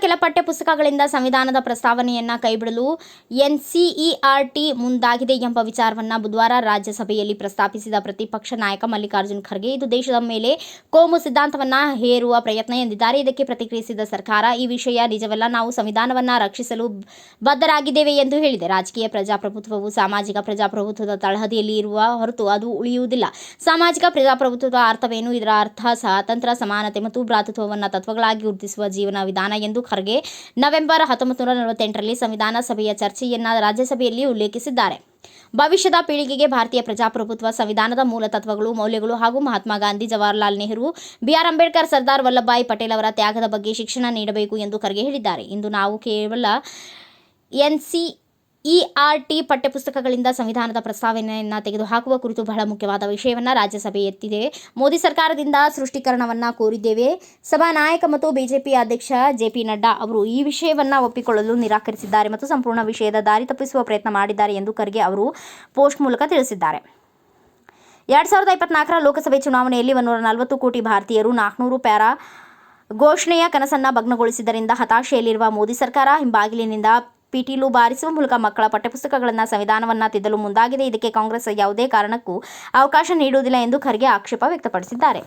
ಕೆಲ ಪಠ್ಯಪುಸ್ತಕಗಳಿಂದ ಸಂವಿಧಾನದ ಪ್ರಸ್ತಾವನೆಯನ್ನ ಕೈಬಿಡಲು ಎನ್ಸಿಇಆರ್ಟಿ ಮುಂದಾಗಿದೆ ಎಂಬ ವಿಚಾರವನ್ನ ಬುಧವಾರ ರಾಜ್ಯಸಭೆಯಲ್ಲಿ ಪ್ರಸ್ತಾಪಿಸಿದ ಪ್ರತಿಪಕ್ಷ ನಾಯಕ ಮಲ್ಲಿಕಾರ್ಜುನ್ ಖರ್ಗೆ. ಇದು ದೇಶದ ಮೇಲೆ ಕೋಮು ಸಿದ್ಧಾಂತವನ್ನ ಹೇರುವ ಪ್ರಯತ್ನ ಎಂದಿದ್ದಾರೆ. ಇದಕ್ಕೆ ಪ್ರತಿಕ್ರಿಯಿಸಿದ ಸರ್ಕಾರ, ಈ ವಿಷಯ ನಿಜವಲ್ಲ. ನಾವು ಸಂವಿಧಾನವನ್ನ ರಕ್ಷಿಸಲು ಬದ್ಧರಾಗಿದ್ದೇವೆ ಎಂದು ಹೇಳಿದೆ. ರಾಜಕೀಯ ಪ್ರಜಾಪ್ರಭುತ್ವವು ಸಾಮಾಜಿಕ ಪ್ರಜಾಪ್ರಭುತ್ವದ ತಳಹದಿಯಲ್ಲಿ ಇರುವ ಹೊರತು ಅದು ಉಳಿಯುವುದಿಲ್ಲ. ಸಾಮಾಜಿಕ ಪ್ರಜಾಪ್ರಭುತ್ವದ ಅರ್ಥವೇನು? ಇದರ ಅರ್ಥ, ಸ್ವಾತಂತ್ರ್ಯ, ಸಮಾನತೆ ಮತ್ತು ಭ್ರಾತೃತ್ವವನ್ನು ತತ್ವಗಳಾಗಿ ಗುರುತಿಸುವ ಜೀವನ ವಿಧಾನ ಎಂದು ಖರ್ಗೆ ನವೆಂಬರ್ ಹತ್ತೊಂಬತ್ತು ನೂರ ನಲವತ್ತೆಂಟರಲ್ಲಿ ಸಂವಿಧಾನ ಸಭೆಯ ಚರ್ಚೆಯನ್ನ ರಾಜ್ಯಸಭೆಯಲ್ಲಿ ಉಲ್ಲೇಖಿಸಿದ್ದಾರೆ. ಭವಿಷ್ಯದ ಪೀಳಿಗೆಗೆ ಭಾರತೀಯ ಪ್ರಜಾಪ್ರಭುತ್ವ, ಸಂವಿಧಾನದ ಮೂಲ ತತ್ವಗಳು, ಮೌಲ್ಯಗಳು ಹಾಗೂ ಮಹಾತ್ಮ ಗಾಂಧಿ, ಜವಾಹರ್ಲಾಲ್ ನೆಹರು ಬಿಆರ್ ಅಂಬೇಡ್ಕರ್, ಸರ್ದಾರ್ ವಲ್ಲಭಭಾಯಿ ಪಟೇಲ್ ಅವರ ತ್ಯಾಗದ ಬಗ್ಗೆ ಶಿಕ್ಷಣ ನೀಡಬೇಕು ಎಂದು ಖರ್ಗೆ ಹೇಳಿದ್ದಾರೆ. ಇಂದು ನಾವು ಕೇವಲ ಎನ್ಸಿ ಇಆರ್ಟಿ ಪಠ್ಯಪುಸ್ತಕಗಳಿಂದ ಸಂವಿಧಾನದ ಪ್ರಸ್ತಾವನೆಯನ್ನು ತೆಗೆದುಹಾಕುವ ಕುರಿತು ಬಹಳ ಮುಖ್ಯವಾದ ವಿಷಯವನ್ನು ರಾಜ್ಯಸಭೆ ಎತ್ತಿದೆ. ಮೋದಿ ಸರ್ಕಾರದಿಂದ ಸೃಷ್ಟೀಕರಣವನ್ನು ಕೋರಿದ್ದೇವೆ. ಸಭಾ ನಾಯಕ ಮತ್ತು ಬಿಜೆಪಿ ಅಧ್ಯಕ್ಷ ಜೆ ಪಿ ನಡ್ಡಾ ಅವರು ಈ ವಿಷಯವನ್ನು ಒಪ್ಪಿಕೊಳ್ಳಲು ನಿರಾಕರಿಸಿದ್ದಾರೆ ಮತ್ತು ಸಂಪೂರ್ಣ ವಿಷಯದ ದಾರಿ ತಪ್ಪಿಸುವ ಪ್ರಯತ್ನ ಮಾಡಿದ್ದಾರೆ ಎಂದು ಖರ್ಗೆ ಅವರು ಪೋಸ್ಟ್ ಮೂಲಕ ತಿಳಿಸಿದ್ದಾರೆ. ಎರಡು ಸಾವಿರದ ಇಪ್ಪತ್ನಾಲ್ಕರ ಲೋಕಸಭೆ ಚುನಾವಣೆಯಲ್ಲಿ ಒಂದೂರ ನಲವತ್ತು ಕೋಟಿ ಭಾರತೀಯರು ನಾಲ್ಕುನೂರು ಪ್ಯಾರಾ ಘೋಷಣೆಯ ಕನಸನ್ನ ಭಗ್ನಗೊಳಿಸಿದ್ದರಿಂದ ಹತಾಶೆಯಲ್ಲಿರುವ ಮೋದಿ ಸರ್ಕಾರ ಹಿಂಬಾಗಿಲಿನಿಂದ ಪಿಟೀಲು ಬಾರಿಸುವ ಮೂಲಕ ಮಕ್ಕಳ ಪಠ್ಯಪುಸ್ತಕಗಳನ್ನು ಸಂವಿಧಾನವನ್ನು ತಿದ್ದಲು ಮುಂದಾಗಿದೆ. ಇದಕ್ಕೆ ಕಾಂಗ್ರೆಸ್ ಯಾವುದೇ ಕಾರಣಕ್ಕೂ ಅವಕಾಶ ನೀಡುವುದಿಲ್ಲ ಎಂದು ಖರ್ಗೆ ಆಕ್ಷೇಪ ವ್ಯಕ್ತಪಡಿಸಿದ್ದಾರೆ.